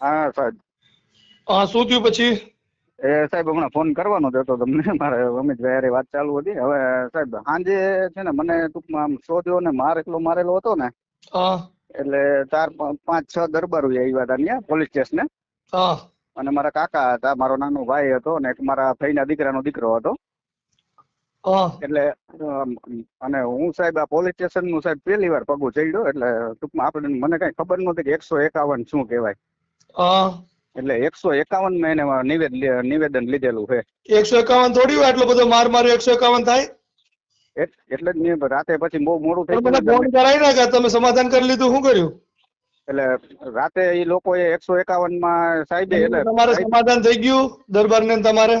હા સાહેબ. હા શું થયું પછી? એ સાહેબ હમણાં ફોન કરવાનો જ હતો તમને. મારે અમિતભાઈ હારે વાત ચાલુ હતી. હવે સાહેબ સાંજે છે ને મને ટૂંકમાં આમ શોધ્યો ને માર એટલો મારેલો હતો ને એટલે ચાર પાંચ છ દરબારો આવ્યા હતા ત્યાં પોલીસ સ્ટેશને. અને મારા કાકા હતા મારો નાનો ભાઈ હતો ને એક મારા ભાઈના દીકરાનો દીકરો હતો. એટલે અને હું સાહેબ આ પોલીસ સ્ટેશનનું સાહેબ પહેલી વાર પગું ચડ્યો એટલે ટૂંકમાં આપણે મને કઈ ખબર નહોતી કે એકસો એકાવન શું કહેવાય. એટલે એકસો એકાવન મેં નિવેદન લીધેલું છે. એકસો એકાવન થોડી હોય એટલો બધો માર માર્યો એકસો એકાવન થાય? એટલે જ મેં રાતે પછી બહુ મોડું થઈ ગયું ફોન કરાવી નાખે તમે સમાધાન કરી લીધું શું કર્યું? એટલે રાતે એ લોકોએ એકસો એકાવનમાં સાહેબ એટલે તમારે સમાધાન થઈ ગયું દરબાર ને તમારે?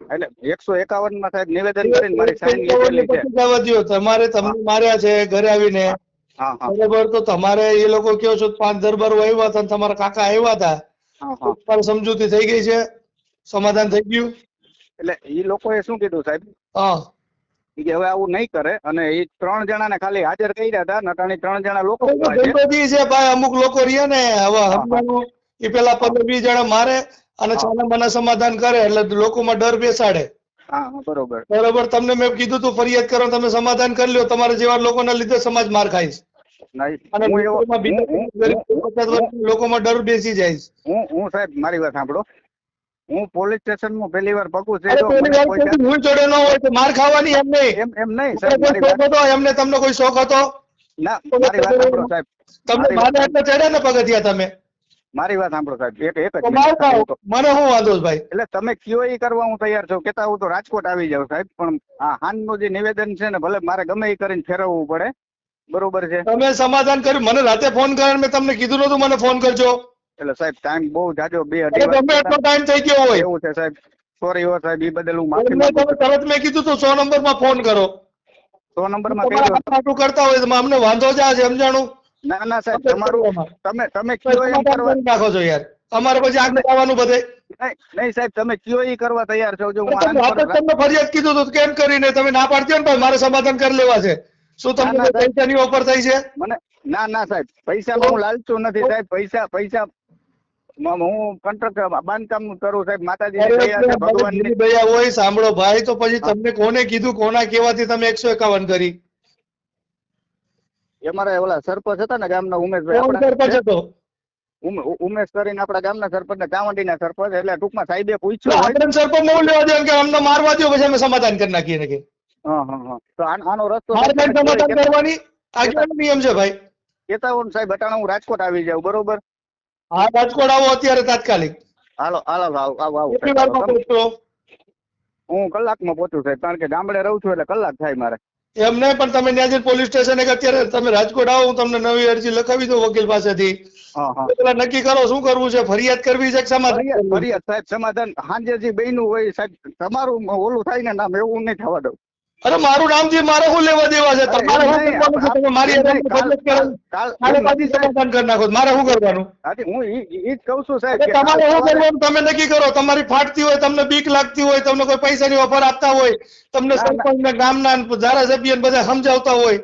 એટલે એકસો એકાવનમાં સાહેબ નિવેદન કરીને મારી સાઈન લીધેલી છે. તમારે તમને માર્યા છે ઘરે આવીને. બરોબર તો તમારે એ લોકો કયો છો પાંચ દરબારો આવ્યા હતા તમારા કાકા આવ્યા હતા. હા હા. સમજૂતી થઈ ગઈ છે? સમાધાન થઈ ગયું? એટલે એ લોકોએ શું કીધું સાહેબ? હા. કે હવે આવું નહીં કરે અને એ ત્રણ જણાને ખાલી હાજર કર્યા હતા નટાણી ત્રણ જણા લોકો છે. ગણપતિ છે ભાઈ અમુક લોકો રહ્યા ને હવે એ પેલા પંદર વીસ જણા મારે અને છાના મને સમાધાન કરે એટલે લોકોમાં ડર બેસાડે. બરોબર. બરોબર તમને મેં કીધું તું ફરિયાદ કરો તમે સમાધાન કરી લ્યો તમારા જેવા લોકોના લીધે સમાજ માર ખાઈશ. નહીં લોકોમાં ડર બેસી જાય હું હું સાહેબ મારી વાત સાંભળો. હું પોલીસ સ્ટેશનમાં પહેલી વાર પગું છે ન હોય તો માર ખાવાની એમ નહીં. એમ એમ નહીં સાહેબ એમને તમને કોઈ શોખ હતો? ના મારી વાત સાંભળો સાહેબ. તમને મારી મારે એટલે ચડ્યા ને પગથિયા તમે? મારી વાત સાંભળો સાહેબ. એક એક જ મને શું વાંધો ભાઈ? એટલે તમે કયો એ કરવા હું તૈયાર છું? કેતા હું તો રાજકોટ આવી જાઉં સાહેબ. પણ આ હાનનું જે નિવેદન છે ને ભલે મારે ગમે એ કરીને ફેરવવું પડે. બરોબર છે. તમે સમાધાન કર્યું. મને રાતે ફોન કર્યો મેં તમને કીધું નતું મને ફોન કરજો. એટલે સાહેબ ટાઈમ બહુ જાજો બે અઢી તમે એટલો ટાઈમ થઈ ગયો હોય. એવું છે સાહેબ. સોરી હો સાહેબ એ બદલ હું માફી માંગુ તરત મેં કીધું તું સો નંબરમાં ફોન કરો. સો નંબરમાં કહી દો આટલું કરતા હોય તો અમને વાંધો જ આ છે સમજાણું? ના ના સાહેબ તમારું તમે તમે કયો એમ કરવા કરી નાખો છો યાર અમારે પછી આગળ જવાનું બધે નહીં સાહેબ તમે કયો એ કરવા તૈયાર છો? જો હું તમને ફરિયાદ કીધું તો કેમ કરીને તમે ના પાડતી ને ભાઈ? મારે સમાધાન કરી લેવા છે. શું ના, તમને ના, પૈસાની ઓફર થઈ છે? મને ના ના સાહેબ. પૈસા હું લાલચું નથી સાહેબ. પૈસા પૈસા હું કન્સ્ટ્રક્શન બાંધકામનું કરું સાહેબ. માતાજી ભગવાન દયા હોય સાંભળો ભાઈ. તો પછી તમને કોને કીધું કોના કેવાથી તમે એકસો એકાવન કરી? અમારા ઓલા સરપંચ હતા ને ગામના ઉમેશભાઈ સરપંચ હતો? ઉમેશ કરીને આપણા ગામના સરપંચ ને ચાવંડીના સરપંચ એટલે ટૂંકમાં સાહેબે પૂછ્યું સરપંચ નો લેવા દે કે અમને મારવા દો પછી અમે સમાધાન કરી નાખીએ ને તો આનો રસ્તો સમાધાન કરવાની નિયમ છે ભાઈ. કેતા હો સાહેબ અટાણે હું રાજકોટ આવી જાઉં બરોબર? હા રાજકોટ આવો અત્યારે તાત્કાલિક. હાલો હાલો આવો આવો આવો. કેટલી વારમાં આવો. હું કલાકમાં પહોંચું સાહેબ કારણ કે ગામડે રહું છું એટલે કલાક થાય મારે. એમ નહીં પણ તમે ત્યાં જઈને પોલીસ સ્ટેશન અત્યારે તમે રાજકોટ આવો હું તમને નવી અરજી લખાવી દઉં વકીલ પાસેથી. પેલા નક્કી કરો શું કરવું છે? ફરિયાદ કરવી છે કે સમાધાન? ફરિયાદ સાહેબ સમાધાન. હાંજે જે બેનું હોય સાહેબ તમારું ઓલું થાય ને નામ એવું નહીં થવા દઉં. અરે મારું નામ જે મારે શું લેવા દેવા છે? તમારે શું કરવાનું છે? તમે મારી સાહેબ. સમાધાન કરી નાખો. મારે શું કરવાનું? હું ઈ ઈ- ઈ જ કહું છું સાહેબ તમારે શું કરવાનું? તમે નક્કી કરો. તમારી ફાટતી હોય તમને બીક લાગતી હોય તમને કોઈ પૈસાની ઓફર આપતા હોય તમને ના, ના. સરપંચ ને ગામના ને ધારાસભ્ય ને બધા સમજાવતા હોય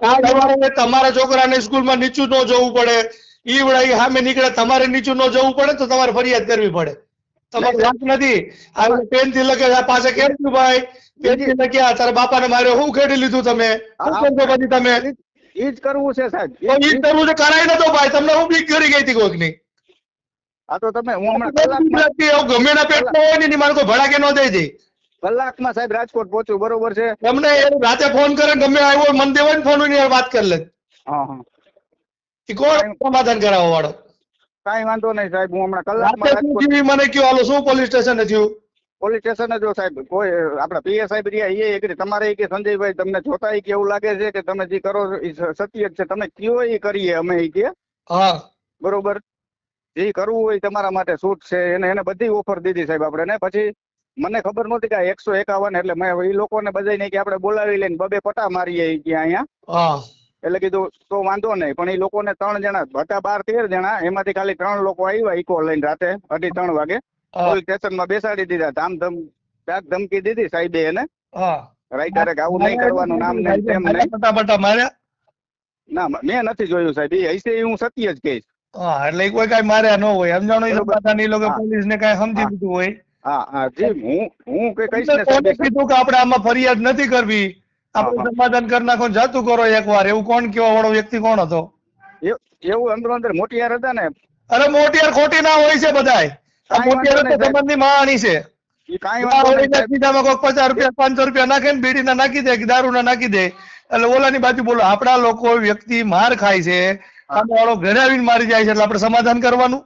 તમારે ન ન છોકરાને સ્કૂલમાં નીચું ન જવું પડે. ઈ વડાઈ સામે નીકળે તમારે નીચું ન જવું પડે તો તમારે ફરિયાદ કરવી પડે. તમારે વાત નથી. આ પેનથી લખે આ પાસે કેમ ભાઈ? પેનથી લખ્યા તારા બાપાને માર્યો હું ખેડી લીધું તમે? શું કરશો પછી તમે? ઈ જ- કરવું છે સાહેબ. તો ઈ જ કરવું છે કરાઈ નતો ભાઈ. તમને હું બીક કરી ગઈ હતી કોઈકની. આ તો તમે હું હમણાં ગમે હોય ને મારે કોઈ ભડાકે ન દઈ દે કલાકમાં સાહેબ રાજકોટ પહોંચ્યું બરોબર છે? તમને રાતે ફોન કરે ગમે આવ્યો મન દેવાય ને ફોનની વાત કરી લે. હા હા. કોણ સમાધાન કરાવવા વાળો? કાંઈ વાંધો નહીં સાહેબ હું હમણાં કલાકમાં મને કયો હાલો શું પોલીસ સ્ટેશન થયું? પોલીસ સ્ટેશન જો સાહેબ કોઈ આપણા પીએ સાહેબ રહ્યા એ એગ્રી તમારે કે સંજયભાઈ તમને જોતા કે એવું લાગે છે કે તમે જે કરો એ સત્ય છે તમે કયો એ કરીએ અમે એ કે? હા. બરોબર? જે કરવું હોય તમારા માટે શૂટ છે એને એને બધી ઓફર દીધી સાહેબ આપણે ને પછી મને ખબર નહોતી કે એકસો એકાવન એટલે મેં એ લોકોને બધાને કે આપણે બોલાવી લઈને બબે પટા મારીએ કે અહીંયા. એટલે કીધું તો વાંધો નહીં પણ એ લોકોને ત્રણ જણા હતા બાર તેર જણા એમાંથી ખાલી ત્રણ લોકો આવ્યા ઇકો લઈને રાતે અઢી ત્રણ વાગે. પોલીસ સ્ટેશનમાં બેસાડી દીધા ધામ ધમ ડાક ધમકી દીધી સાહેબે એને. રાઈટરે આવું નહીં કરવાનું નામ નહીં તેમ નહીં. ના મેં નથી જોયું સાહેબ એ હશે હું સત્ય જ કહીશ. એટલે કોઈ કઈ માર્યા ન હોય. સમજાણો એ. સમાધાન ઈ લોકો પોલીસ ને કઈ સમજી દીધું હોય. હા હા જી હું હું કઈ કહીશ ને કીધું કે આપણે આમાં ફરિયાદ નથી કરવી. આપણે. સમાધાન કરી નાખો જાતું કરો એકવાર. એવું કોણ કેવા વાળો વ્યક્તિ કોણ હતો? એવું અંદર અંદર મોટિયાર હતા ને. અરે મોટિયાર ખોટી ના હોય છે બધાય. આ મોટિયાર તો સંબંધની માણી છે. પચાસ રૂપિયા પાંચસો રૂપિયા નાખે ને બીડીના નાખી દે કે દારૂના નાખી દે. એટલે ઓલાની બાજુ બોલો આપડા લોકો વ્યક્તિ માર ખાય છે. સામે વાળો ઘરે આવીને મારી જાય છે. એટલે આપણે સમાધાન કરવાનું.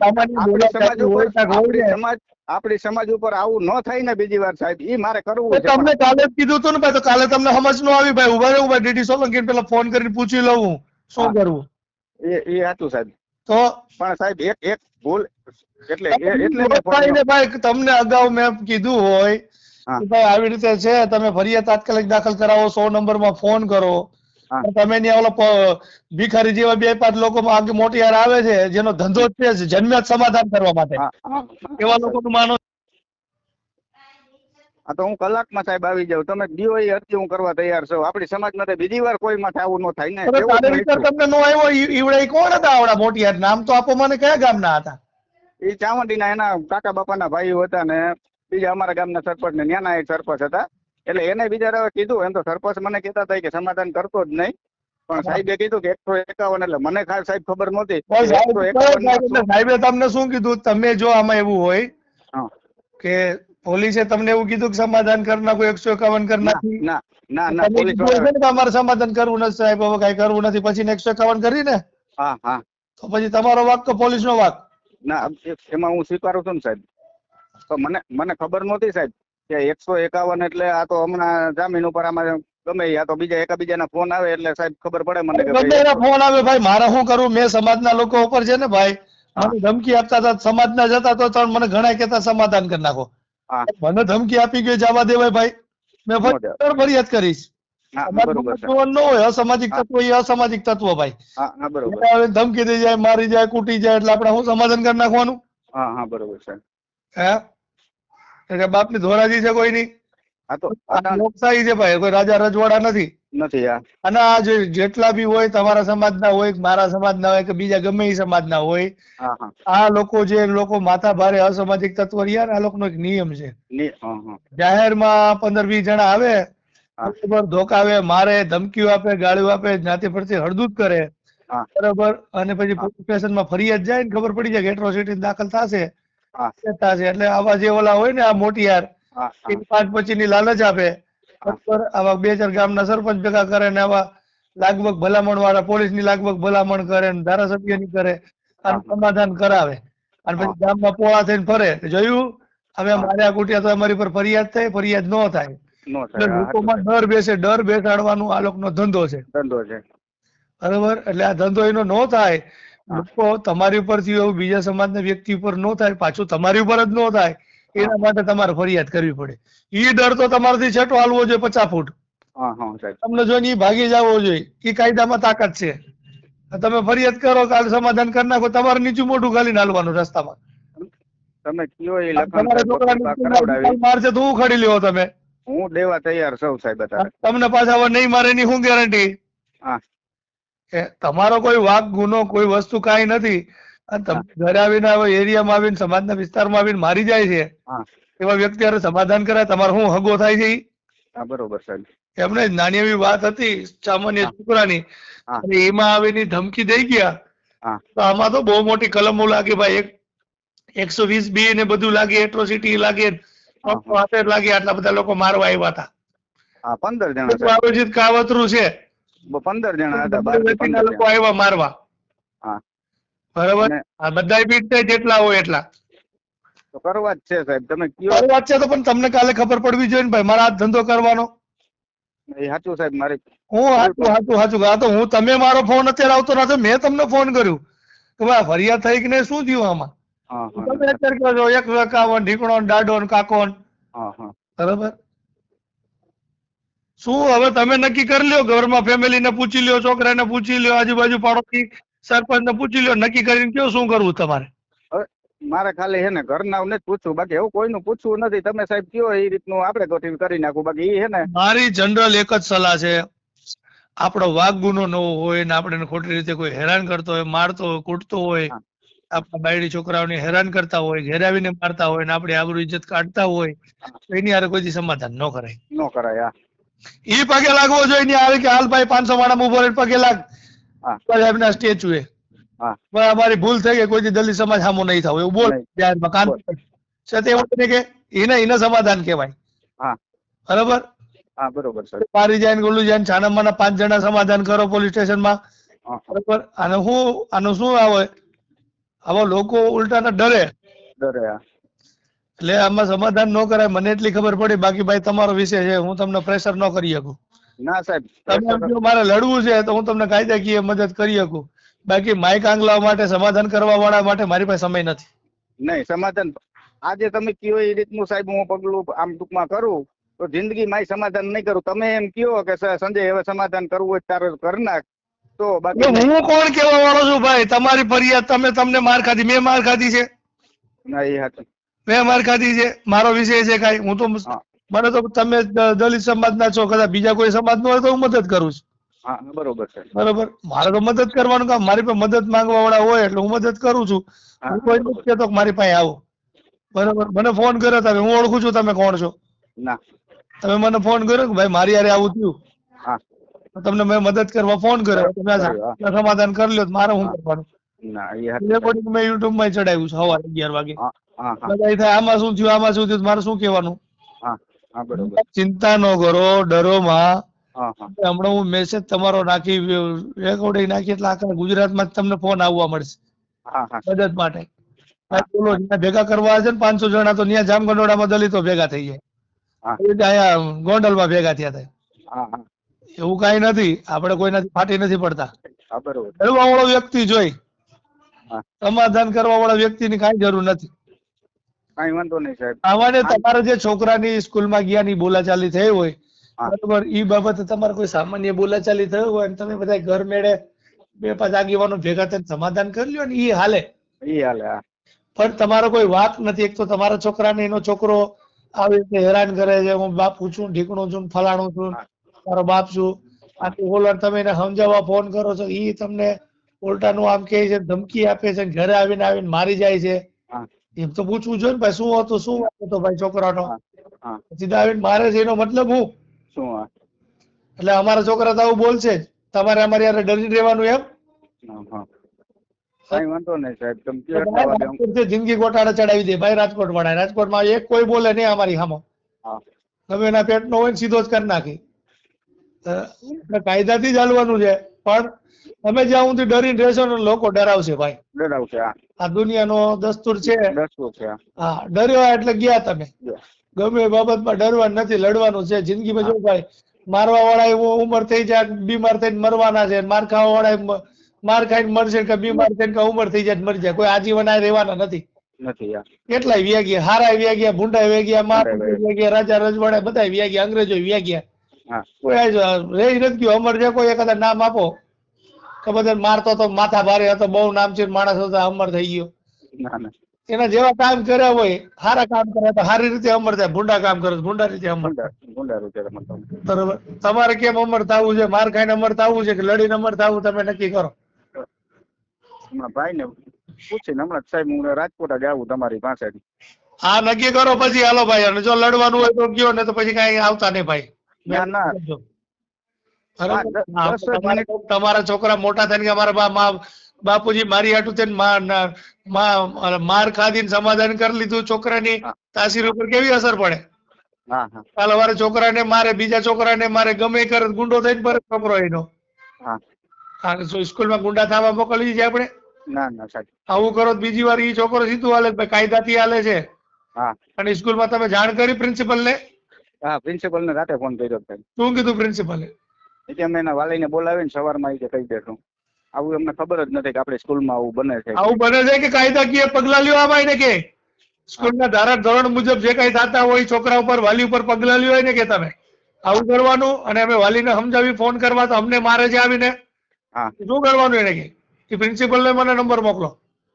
સામાન્ય સમાજ આપણી સમાજ ઉપર આવું ન થાય ને બીજી વાર સાહેબ ઈ મારે કરવું છે તમને કાલે કીધું હતું ને ભાઈ તો કાલે તમને સમજ ન આવી ભાઈ. ઊભા ઊભા ડીડી સોલંકી પેલા ફોન કરીને પૂછી લઉં શું કરવું? એ એ સાચું સાહેબ. તો પણ સાહેબ એક એક ભૂલ એટલે એટલે ભાઈ તમને અગાઉ મેં કીધું હોય ભાઈ આવી રીતે છે તમે ફરિયાદ તાત્કાલિક દાખલ કરાવો સો નંબરમાં ફોન કરો. તમે ત્યાં ઓલો ભિખારી જેવા બે પાંચ લોકો મોટી યાર આવે છે જેનો ધંધો છે જન્મ્યા સમાધાન કરવા માટે. એવા લોકો માનો. આ તો હું કલાકમાં સાહેબ આવી જાઉં. તમે દિયો એ અરજી હું કરવા તૈયાર છું. આપણી સમાજ માટે બીજી વાર કોઈ માટે આવું ન થાય ને. વિચાર તમને નો આવ્યો ઈવડે કોણ હતા આવડા મોટી યાર નામ તો આપો મને કયા ગામના હતા? એ ચાવંડીના એના કાકા બાપાના ભાઈઓ હતા ને બીજા અમારા ગામના સરપંચ ને ન્યાના એક સરપંચ હતા. એટલે એને બિચારા કીધું એમ તો સરપંચ મને કહેતા હતા કે સમાધાન કરતો જ નહીં. પણ સાહેબે કીધું કે એકસો એકાવન એટલે મને ખાસ સાહેબ ખબર નહોતી સાહેબ, 151 માં એટલે સાહેબે તમને શું કીધું? તમે જો આમાં એવું હોય. કે પોલીસે તમને એવું કીધું કે સમાધાન કરી નાખો એકસો એકાવન કરી ના નાખી. ના ના ના પોલીસ અમારે સમાધાન કરવું નથી સાહેબ હવે કઈ કરવું નથી. પછી એકસો એકાવન કરી ને? હા હા. તો પછી તમારો વાક કે પોલીસ નો વાક? ના એમાં હું સ્વીકારું છું ને સાહેબ. તો મને મને ખબર નહોતી સાહેબ. કે એકસો એકાવન એટલે આ તો હમણાં જામીન ઉપર આમાં ગમે આ તો બીજા એકાબીજાના ફોન આવે એટલે સાહેબ ખબર પડે મને ગમે એના ફોન આવે ભાઈ મારે શું કરું મેં સમાજના લોકો ઉપર છે ને ભાઈ મને ધમકી આપતા હતા સમાજના જતા તો ત્રણ મને ઘણા કહેતા સમાધાન કરી નાખો. મને ધમકી આપી ગયો જવા દેવાય ભાઈ. મેં ફરી ફરિયાદ કરીશ. અસામાજિક તત્વ એ અસામાજિક તત્વ ભાઈ. ધમકી દઈ જાય મારી જાય કૂટી જાય એટલે આપણે શું સમાધાન કરી નાખવાનું? હા હા બરોબર છે. હે? બાપની ધોરાજી છે કોઈ નહીં આ તો લોકશાહી છે ભાઈ કોઈ રાજા રજવાડા નથી. નથી અને આ જે જેટલા બી હોય તમારા સમાજના હોય કે મારા સમાજના હોય કે બીજા ગમે એ સમાજના હોય હા હા. આ લોકો જે લોકો માથા ભારે અસામાજિક તત્વો રહ્યા ને આ લોકોનો એક નિયમ છે. જાહેર જાહેરમાં પંદર વીસ જણા આવે. બરોબર ધોકાવે મારે ધમકીઓ આપે ગાળીઓ આપે જ્ઞાતિ પરથી હળદૂત કરે બરોબર અને પછી. પોલીસ સ્ટેશનમાં ફરિયાદ જાય ને ખબર પડી જાય કે એટ્રોસિટી દાખલ થશે. હા. છે એટલે આવા જે ઓલા હોય ને આ મોટી યાર પાંચ પચીસની લાલચ આપે. આવા બે ચાર ગામના સરપંચ ભેગા કરે ને આવા લાગવગ ભલામણ વાળા પોલીસની લાગવગ ભલામણ કરે ને ધારાસભ્યની કરે અને સમાધાન કરાવે. અને પછી ગામમાં પોળા થઈને ફરે. જોયું હવે. માર્યા કુટ્યા તો અમારી પર ફરિયાદ થાય ફરિયાદ ન થાય. એટલે આ લોકોમાં ડર બેસે ડર બેસાડવાનું આ લોકોનો ધંધો છે. ધંધો છે. બરોબર? એટલે આ ધંધો એનો ન થાય. લોકો તમારી ઉપરથી એવું બીજા સમાજના વ્યક્તિ ઉપર ન થાય પાછું તમારી ઉપર જ ન થાય એના માટે તમારે ફરિયાદ કરવી પડે. એ ડર તો તમારાથી છેટો હાલવો જોઈએ પચાસ ફૂટ. તમને જોઈને એ ભાગી જવો જોઈએ એ કાયદામાં તાકાત છે. તમે ફરિયાદ કરો કાલ સમાધાન કરી નાખો તમારે નીચું મોઢું ખાલી હાલવાનું રસ્તામાં. તમે કયો એ લખન મારશે તો હું ખડી લ્યો તમે? હું દેવા તૈયાર છું સાહેબ તમને પાછા હવે નહીં મારે એની શું ગેરંટી હા. કે તમારો કોઈ વાક ગુનો કોઈ વસ્તુ કાંઈ નથી. અને તમે ઘરે આવીને એરિયામાં આવીને સમાજના વિસ્તારમાં આવીને મારી જાય છે. એવા વ્યક્તિ હારે સમાધાન કરાય તમારો શું હગો થાય છે હા બરોબર સાહેબ. એમને નાની એવી વાત હતી સામાન્ય છોકરાની. એમાં આવીને ધમકી દઈ ગયા. તો આમાં તો બહુ મોટી કલમો લાગે ભાઈ. એક એકસો વીસ બી ને બધું લાગે એટ્રોસિટી લાગે. લાગે આટલા બધા લોકો મારવા આવ્યા હતા. પંદર જણા આયોજિત કાવતરું છે. પંદર જણા હતા બાર લોકો આવ્યા મારવા. હા. બરાબર? આ બધા પીટ જેટલા હોય એટલા. તો કરવા જ છે સાહેબ તમે કયો? કરવા છે તો પણ તમને કાલે ખબર પડવી જોઈએ ને ભાઈ મારા આ ધંધો કરવાનો. એ સાચું સાહેબ મારે હું સાચું સાચું સાચું આ તો હું તમે મારો ફોન અત્યારે આવતો નથી મેં તમને ફોન કર્યું. કે ભાઈ ફરિયાદ થઈ કે નહીં શું થયું આમાં? તમે અત્યારે કહો છો એક ઢીકણો ને કાકો બરાબર? શું હવે તમે નક્કી કરી લ્યો? ઘરમાં ફેમિલીને પૂછી લ્યો છોકરાને પૂછી લ્યો આજુબાજુ પાડોશી સરપંચ ને પૂછી લ્યો નક્કી કરીને કયો શું કરવું તમારે? મારે ખાલી હે ને ઘરના ને પૂછવું. બાકી એવું કોઈનું પૂછવું નથી. તમે સાહેબ કયો એ રીતનું આપણે ગોઠવી કરી નાખું. બાકી એ હે ને મારી જનરલ એક જ સલાહ છે. આપણો વાઘ ગુનો ન હોય ને આપણે ખોટી રીતે કોઈ હેરાન કરતો હોય મારતો હોય કૂટતો હોય આપણા બાયડી છોકરાઓને હેરાન કરતા હોય ઘેરાવીને મારતા હોય ને આપણી આબરૂ ઇજ્જત કાઢતા હોય એની હારે કોઈથી સમાધાન ન કરાય. ન કરાય ઈ પગે લાગવો જોઈએ ને આવે કે હાલ ભાઈ પાંચસો માણસ ઊભો રહીને પગે લાગ. સાહેબના સ્ટેચ્યુ એ પણ અમારી ભૂલ થઈ કે કોઈથી દલિત સમાજ સામો નહીં થાવ. એવું બોલ. જાહેરમાં કાન. એવું કે એને એને સમાધાન કહેવાય. હા. બરાબર? હા બરોબર મારી જાય ઓલું જાય ને છાનામાના પાંચ જણા સમાધાન કરો પોલીસ સ્ટેશનમાં. બરાબર? અને શું આનું શું આવે? આવા લોકો ઉલટાના ડરે. ડરે એટલે આમાં સમાધાન ન કરાય મને એટલી ખબર પડી બાકી ભાઈ તમારો વિષય છે હું તમને પ્રેશર ન કરી શકું. ના સાહેબ તમે જો મારે લડવું છે તો હું તમને કાયદાકીય મદદ કરી શકું. બાકી માઇક આંગલા માટે સમાધાન કરવા વાળા માટે મારી પાસે સમય નથી. નહીં સમાધાન આજે તમે કયો એ રીતનું સાહેબ હું પગલું આમ ટૂંકમાં કરું તો જિંદગી માય સમાધાન નહીં કરું. તમે એમ કયો કે સંજય હવે સમાધાન કરવું હોય તારે કર નાખ. તો બાકી હું કોણ કેવા વાળો છું ભાઈ? તમારી ફરિયાદ તમે તમને માર ખાધી મેં માર ખાધી છે. ના એ હાચું. મેં માર ખાધી છે મારો વિષય છે કાંઈ. હું તો મને તો તમે દલિત સમાજના છો કદાચ બીજા કોઈ સમાજનો હોય તો હું મદદ કરું છું. હા બરોબર છે. બરોબર? મારે તો મદદ કરવાનું કામ મારી પાસે મદદ માંગવા વાળા હોય એટલે હું મદદ કરું છું. હું. કોઈ કહેતો મારી પાસે આવો. બરોબર? મને ફોન કર્યો તમે હું ઓળખું છું તમે કોણ છો? ના. તમે મને ફોન કર્યો કે ભાઈ મારી યારે આવું થયું. હા. તમને મેં મદદ કરવા ફોન કર્યો. તમે. સમાધાન કરી લ્યો તો મારે હું. કરવાનું? ના એ મેં યુટ્યુબમાં ચડાવ્યું છે સવારે અગિયાર વાગે. થાય આમાં શું થયું આમાં શું થયું મારે શું કહેવાનું? ચિંતા ન કરો ડરો માં હમણાં હું મેસેજ તમારો નાખી રેકોર્ડિંગ નાખી એટલે આખા ગુજરાતમાં માં તમને ફોન આવવા મળશે. મદદ માટે. બોલો ભેગા કરવા છે ને પાંચસો જણા તો ત્યાં જામગંડોળામાં દલિતો ભેગા થઈ જાય. હા. એ રીતે અહીંયા ગોંડલમાં ભેગા થયા હતા. એવું કઈ નથી. આપણે કોઈનાથી ફાટી નથી પડતા. બરોબર. વાળો વ્યક્તિ જોઈ. સમાધાન કરવા વાળા વ્યક્તિની કાંઈ જરૂર નથી. કાંઈ વાંધો નહીં સાહેબ. આમાં તમારે જે છોકરાની સ્કૂલમાં ગયા ની બોલાચાલી થઈ હોય બરોબર ઈ બાબતે તમારે કોઈ સામાન્ય બોલાચાલી થયું હોય અને તમે બધા ઘર મેળે બે પાંચ આગેવાનો ભેગા થઈને સમાધાન કરી લ્યો ને ઈ હાલે. ઈ હાલે હા. પણ તમારો કોઈ વાક નથી. એક તો તમારા છોકરાને એનો છોકરો આવી રીતે હેરાન કરે છે હું બાપુ છું ઢીકણું છું ફલાણું છું. તારો બાપ છું. આથી ઓલર તમે એને સમજાવવા ફોન કરો છો ઈ તમને ઉલટાનું આમ કહે છે ધમકી આપે છે ઘરે આવીને આવીને મારી જાય છે. એમ તો પૂછવું જોઈએ ને ભાઈ શું હતું શું હતો ભાઈ છોકરાનો? સીધા આવીને મારે છે એનો મતલબ હું? શું એટલે અમારા છોકરા તો આવું બોલશે જ. તમારે અમારી યારે ડરી રહેવાનું એમ? વાંધો નહીં સાહેબ તમે જિંદગી ગોટાળા ચડાવી દે ભાઈ રાજકોટ વાળા રાજકોટમાં એક કોઈ બોલે નહીં અમારી સામે તમે એના એના પેટનો હોય ને સીધો જ કરી નાખી. કાયદાથી જ હાલવાનું છે. પણ તમે જ્યાં સુધી ડરીને રહેશો ને લોકો ડરાવશે ભાઈ. ડરાવશે આ દુનિયાનો દસ્તુર છે. દસ્તુર છે હા. ડર્યો એટલે ગયા તમે. ગમે એ બાબતમાં ડરવાનું નથી લડવાનું છે. જિંદગીમાં જો ભાઈ મારવા વાળા એવો ઉંમર થઈ જાય બીમાર થઈને મરવાના છે. માર ખાવા વાળા માર ખાઈને મરશે કે બીમાર થઈને કે ઉંમર થઈ જાય મરી જાય. કોઈ આજીવન આ રહેવાના નથી. નથી હા. કેટલાય વ્યા ગયા? હારા વ્યા ગયા ભૂંડા વ્યા ગયા માર વ્યા ગયા રાજા રજવાડા બધા વ્યા ગયા અંગ્રેજો વ્યા ગયા. કોઈ આજ રહી નથી ગયો. અમર જે કોઈ એકાદા નામ આપો. કે બધા મારતો તો માથા ભારે હતો બહુ નામચીન માણસ હતો અમર થઈ ગયો. એના જેવા કામ કર્યા હોય સારા કામ કરે તો સારી રીતે અમર થાય ભૂંડા કામ કરે ભૂંડા રીતે અમર. બરોબર. તમારે કેમ અમર થવું છે? માર ખાઈને અમર થવું છે કે લડીને અમર થવું તમે નક્કી કરો? ભાઈ ને પૂછીને હમણાં સાહેબ હું રાજકોટ જ આવું તમારી પાસેથી. હા નક્કી કરો પછી. હાલો ભાઈ અને જો લડવાનું હોય તો ગયો ને તો પછી કઈ આવતા નહીં ભાઈ. ના, ના. બરોબર? હા, દ- હા, દસ જ તમારે છોકરા મોટા થઈને અમારા બા- મા- બાપુજી મારી હાટુ થઈને માર ખાધીને સમાધાન કરી લીધું છોકરાની. તાસીર ઉપર કેવી અસર પડે? કાલ કાલે છોકરાને મારે બીજા છોકરાને મારે ગમે એ કરે ગુંડો થઈને પર છોકરો એનો. સ્કૂલમાં ગુંડા થવા મોકલી છે આપણે? ના ના સાહેબ. આવું કરો બીજી વાર ઈ છોકરો સીધું હાલે કાયદા કાયદાથી હાલે છે. અને સ્કૂલમાં તમે જાણ કરી પ્રિન્સિપલ ને હા પ્રિન્સિપલ ને રાતે ફોન કર્યો શું કીધું પ્રિન્સિપલે? એટલે અમે એના વાલીને બોલાવીને સવારમાં આવી કહી દેશું આવું અમને ખબર જ નથી કે આપણે સ્કૂલમાં આવું બને છે આવું બને છે કે કાયદાકીય પગલા લ્યો આમાં એને કે? સ્કૂલના ધારા ધોરણ મુજબ જે કઈ થતા હોય છોકરા ઉપર વાલી ઉપર પગલા લ્યો હોય ને કે તમે? આવું કરવાનું અને અમે વાલીને સમજાવી ફોન કરવા તો અમને મારે છે આવીને હા. શું કરવાનું એને કે? પ્રિન્સિપલ ને મને નંબર મોકલો.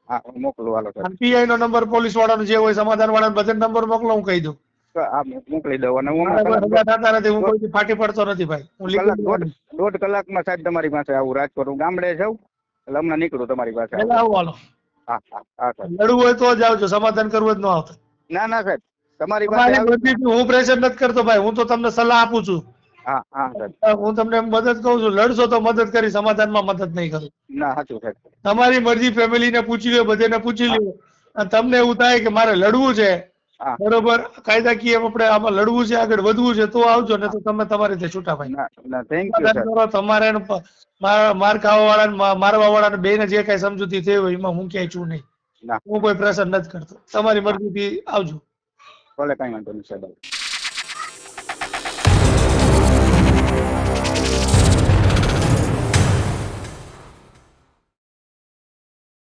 હા મોકલો હાલો પીઆઈ નો નંબર પોલીસ વાળાનો જે હોય સમાધાન વાળાનો બધા નંબર મોકલો હું કહી દઉં. મોકલી દઉં અને હું થતા નથી ફાટી પડતો નથી ભાઈ. હું દોઢ કલાકમાં સાહેબ તમારી પાસે આવું રાજકોટ હું ગામડે જાઉં એટલે હમણાં નીકળું તમારી પાસે આવું. હા હા લડવું હોય તો જ આવજો સમાધાન કરવું જ ન આવતો. ના ના સાહેબ. તમારી પાસે હું પ્રેશર નથી કરતો ભાઈ હું તો તમને સલાહ આપું છું. હા હા હું તમને મદદ કહું છું લડશો તો મદદ કરી સમાધાનમાં મદદ નહીં કરું. ના સાચું સાહેબ તમારી મરજી ફેમિલીને પૂછી લ્યો બધેને પૂછી લ્યો. તમને એવું થાય કે મારે લડવું છે બરોબર. કાયદાકીય આપણે આમાં લડવું છે આગળ વધવું છે તો આવજો ને તો તમે તમારી રીતે છૂટા ભાઈ. ના ના થેન્ક યુ તમારે માર ખાવા વાળા મારવા વાળા બેને જે કઈ સમજૂતી થઈ હોય એમાં હું ક્યાંય છું નહીં. હું કોઈ પ્રસન્ન નથી કરતો. તમારી મરજીથી આવજો. ભલે કઈ વાંધો નહીં સાહેબ.